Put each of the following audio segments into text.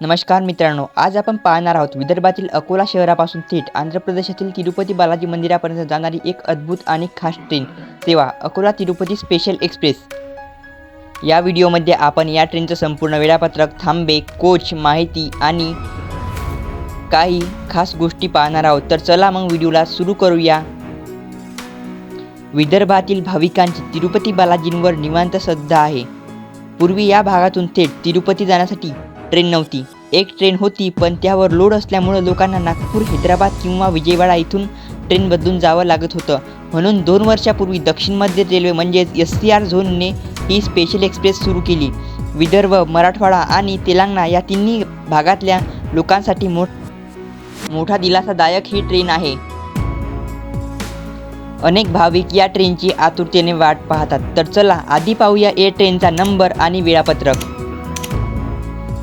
नमस्कार मित्रांनो आज आपण पाहणार आहोत विदर्भातील अकोला शहरापासून थेट आंध्र प्रदेशातील तिरुपती बालाजी मंदिरापर्यंत जाणारी एक अद्भुत आणि खास ट्रेन सेवा अकोला तिरुपती स्पेशल एक्सप्रेस. या व्हिडिओमध्ये आपण या ट्रेनचं संपूर्ण वेळापत्रक थांबे कोच माहिती आणि काही खास गोष्टी पाहणार आहोत. तर चला मग व्हिडिओला सुरू करूया. विदर्भातील भाविकांची तिरुपती बालाजींवर निवांत श्रद्धा आहे. पूर्वी या भागातून थेट तिरुपती जाण्यासाठी ट्रेन नव्हती. एक ट्रेन होती पण त्यावर लोड असल्यामुळं लोकांना नागपूर हैदराबाद किंवा विजयवाडा इथून ट्रेन बदलून जावं लागत होतं. म्हणून दोन वर्षापूर्वी दक्षिण मध्य रेल्वे म्हणजेच एस सी आर झोनने ही स्पेशल एक्सप्रेस सुरू केली. विदर्भ मराठवाडा आणि तेलंगणा या तिन्ही भागातल्या लोकांसाठी मोठ मोठा दिलासादायक ही ट्रेन आहे. अनेक भाविक या ट्रेनची आतुरतेने वाट पाहतात. तर चला आधी पाहूया या ट्रेनचा नंबर आणि वेळापत्रक.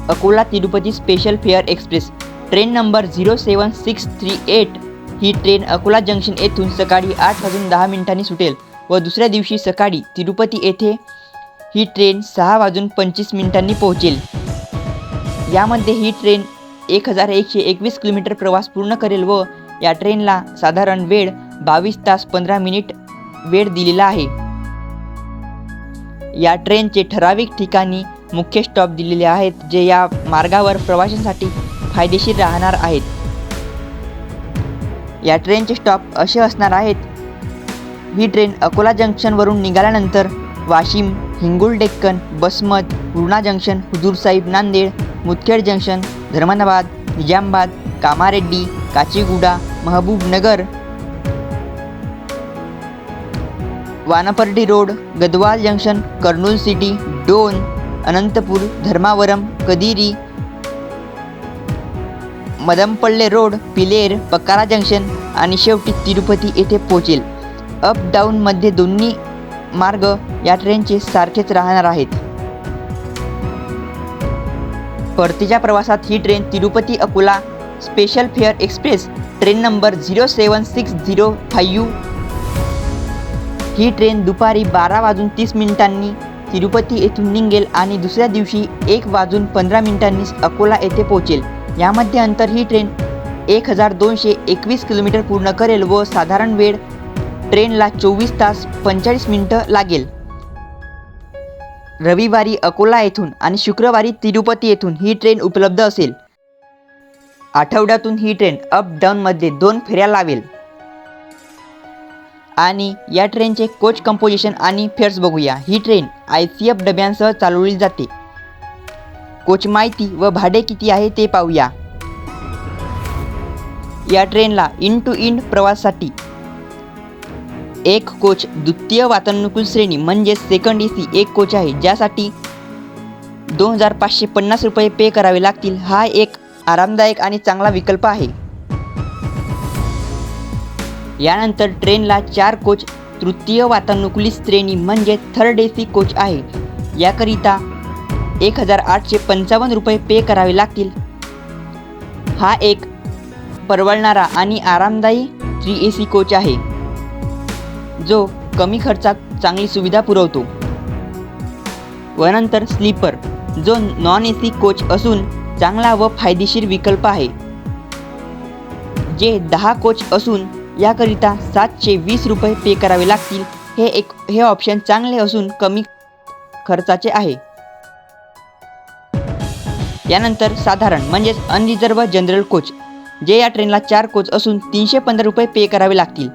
Akola Tirupati special fare express. Train number zero seven six three eight ही ट्रेन अकोला जंक्शन येथून सकाळी आठ वाजून दहा मिनिटांनी सुटेल व दुसऱ्या दिवशी सकाळी तिरुपती येथे ही ट्रेन सहा वाजून पंचवीस मिनिटांनी पोहोचेल. यामध्ये ही ट्रेन एक हजार एकशे एकवीस किलोमीटर प्रवास पूर्ण करेल व या ट्रेनला साधारण वेळ बावीस तास पंधरा मिनिट वेळ दिलेला आहे. या ट्रेनचे ठराविक ठिकाणी मुख्य स्टॉप दिलेले आहेत जे या मार्गावर प्रवाशांसाठी फायदेशीर राहणार आहेत. या ट्रेनचे स्टॉप असे असणार आहेत. ही ट्रेन अकोला जंक्शनवरून निघाल्यानंतर Washim Hingoli Deccan Basmat Purna junction Hazur Sahib Nanded Mudkhed junction Dharmabad Nizamabad Kamareddy Kacheguda Mahbubnagar Wanaparthy road Gadwal junction Kurnool city Dhone Anantapur Dharmavaram Kadiri Madanapalle road Pileru Pakala junction आणि शेवटी तिरुपती येथे पोहोचेल. Up डाऊनमध्ये दोन्ही मार्ग या ट्रेनचे सारखेच राहणार आहेत. परतीच्या प्रवासात ही train Tirupati Akola special fare express train number zero seven six zero five ही ट्रेन दुपारी बारा वाजून तीस मिनिटांनी तिरुपती येथून निघेल आणि दुसऱ्या दिवशी एक वाजून पंधरा मिनिटांनी अकोला येथे पोहोचेल. यामध्ये अंतर ही ट्रेन एक हजार दोनशे एकवीस किलोमीटर पूर्ण करेल व साधारण वेळ ट्रेनला चोवीस तास पंचेचाळीस मिनटं लागेल. रविवारी अकोला येथून आणि शुक्रवारी तिरुपती येथून ही ट्रेन उपलब्ध असेल. आठवड्यातून ही ट्रेन अप डाऊनमध्ये दोन फेऱ्या लावेल. आणि या ट्रेनचे कोच कंपोजिशन आणि फेअर्स बघूया. ही ट्रेन आय सी एफ डब्यांसह चालवली जाते. कोच माहिती व भाडे किती आहे ते पाहूया. या ट्रेनला इन टू इन प्रवासासाठी एक कोच द्वितीय वातानुकूल श्रेणी म्हणजे सेकंड ए सी एक कोच आहे. ज्यासाठी दोन हजार पाचशे पन्नास रुपये पे करावे लागतील. हा एक आरामदायक आणि चांगला विकल्प आहे. यानंतर ट्रेनला चार कोच तृतीय वातानुकूलित श्रेणी म्हणजे थर्ड ए सी कोच आहे. याकरिता एक हजार आठशे पंचावन्न रुपये पे करावे लागतील. हा एक परवडणारा आणि आरामदायी थ्री ए सी कोच आहे जो कमी खर्चात चांगली सुविधा पुरवतो. व नंतर स्लीपर जो नॉन ए सी कोच असून चांगला व फायदेशीर विकल्प आहे. जे दहा कोच असून याकरिता सातशे वीस रुपये पे करावे लागतील. हे एक हे ऑप्शन चांगले असून कमी खर्चाचे आहे. यानंतर साधारण म्हणजेच अनरिझर्व जनरल कोच जे या ट्रेनला चार कोच असून तीनशे पंधरा रुपये पे करावे लागतील.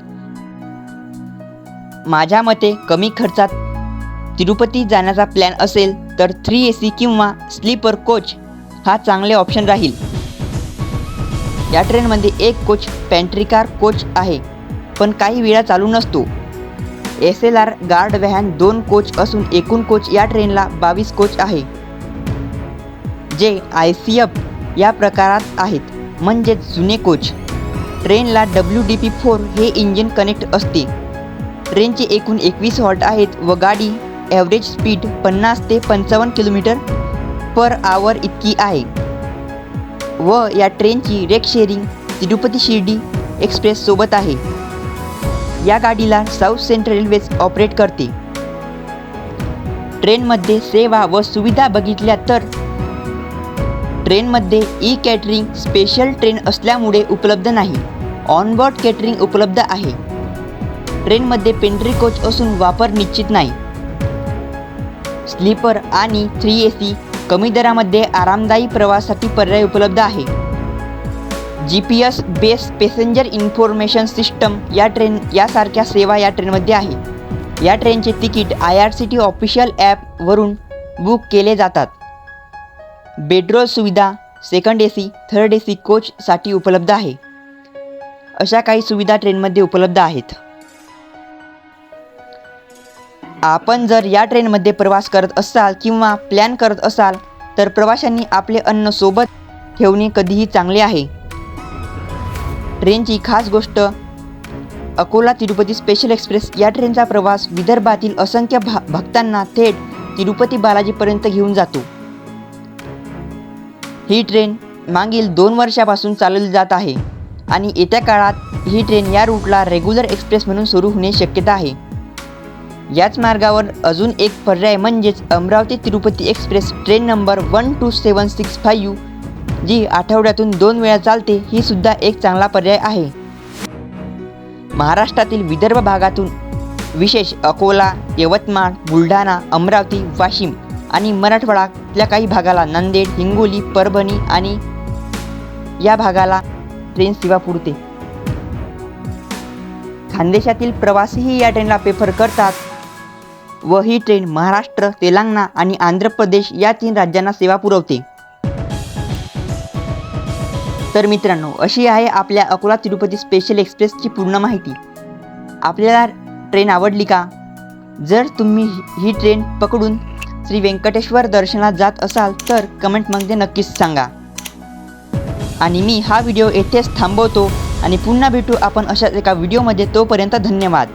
माझ्या मते कमी खर्चात तिरुपती जाण्याचा प्लॅन असेल तर थ्री ए सी किंवा स्लीपर कोच हा चांगले ऑप्शन राहील. या ट्रेनमध्ये एक कोच पॅन्ट्रिकार कोच आहे पण काही वेळा चालू नसतो. S L R guard van दोन कोच असून एकूण कोच या ट्रेनला बावीस कोच आहे. जे आय सी एफ या प्रकारात आहेत म्हणजेच जुने कोच. ट्रेनला डब्ल्यू डी पी फोर हे इंजिन कनेक्ट असते. ट्रेनचे एकूण एकवीस हॉल्ट आहेत व गाडी ॲव्हरेज स्पीड पन्नास ते पंचावन्न किलोमीटर पर आवर इतकी आहे. व या ट्रेनची rake sharing Tirupati Shirdi express सोबत आहे. या गाडीला साऊथ सेंट्रल रेल्वेज ऑपरेट करते. ट्रेनमध्ये सेवा व सुविधा बघितल्या तर ट्रेनमध्ये ई कॅटरिंग स्पेशल ट्रेन असल्यामुळे उपलब्ध नाही. ऑनबोर्ड कॅटरिंग उपलब्ध आहे. ट्रेनमध्ये पेंट्री कोच असून वापर निश्चित नाही. स्लीपर आणि थ्री ए सी कमी दरामध्ये आरामदायी प्रवासासाठी पर्याय उपलब्ध आहे. G P S base passenger information system या ट्रेन यासारख्या सेवा या ट्रेनमध्ये आहे. या ट्रेनचे ticket I R C T official ॲपवरून बुक केले जातात. बेडरोल सुविधा second A C third A C कोचसाठी उपलब्ध आहे. अशा काही सुविधा ट्रेनमध्ये उपलब्ध आहेत. आपण जर या ट्रेनमध्ये प्रवास करत असाल किंवा प्लॅन करत असाल तर प्रवाशांनी आपले अन्न सोबत ठेवणे कधीही चांगले आहे. ट्रेनची खास गोष्ट अकोला तिरुपती स्पेशल एक्सप्रेस या ट्रेनचा प्रवास विदर्भातील असंख्य भा भक्तांना थेट तिरुपती बालाजीपर्यंत घेऊन जातो. ही ट्रेन मागील दोन वर्षापासून चालवली जात आहे आणि येत्या काळात ही ट्रेन या रूटला रेग्युलर एक्सप्रेस म्हणून सुरू होणे शक्यता आहे. याच मार्गावर अजून एक पर्याय म्हणजेच Amravati Tirupati express train number one two seven six five. जी आठवड्यातून दोन वेळा चालते ही सुद्धा एक चांगला पर्याय आहे. महाराष्ट्रातील विदर्भ भागातून विशेष अकोला यवतमाळ बुलढाणा अमरावती वाशिम आणि मराठवाड्यातल्या काही भागाला नांदेड हिंगोली परभणी आणि या भागाला ट्रेन सेवा पुरते. खानदेशातील प्रवासीही या ट्रेनला प्रेफर करतात. व ही ट्रेन महाराष्ट्र तेलंगणा आणि आंध्र प्रदेश या तीन राज्यांना सेवा पुरवते. तर मित्रांनो अशी आहे आपल्या अकोला तिरुपती स्पेशल एक्सप्रेसची पूर्ण माहिती. आपल्याला ट्रेन आवडली का? जर तुम्ही ही- ट्रेन पकडून श्री व्यंकटेश्वर दर्शनात जात असाल तर कमेंटमध्ये नक्कीच सांगा. आणि मी हा व्हिडिओ येथेच थांबवतो आणि पुन्हा भेटू आपण अशाच एका व्हिडिओमध्ये तोपर्यंत धन्यवाद.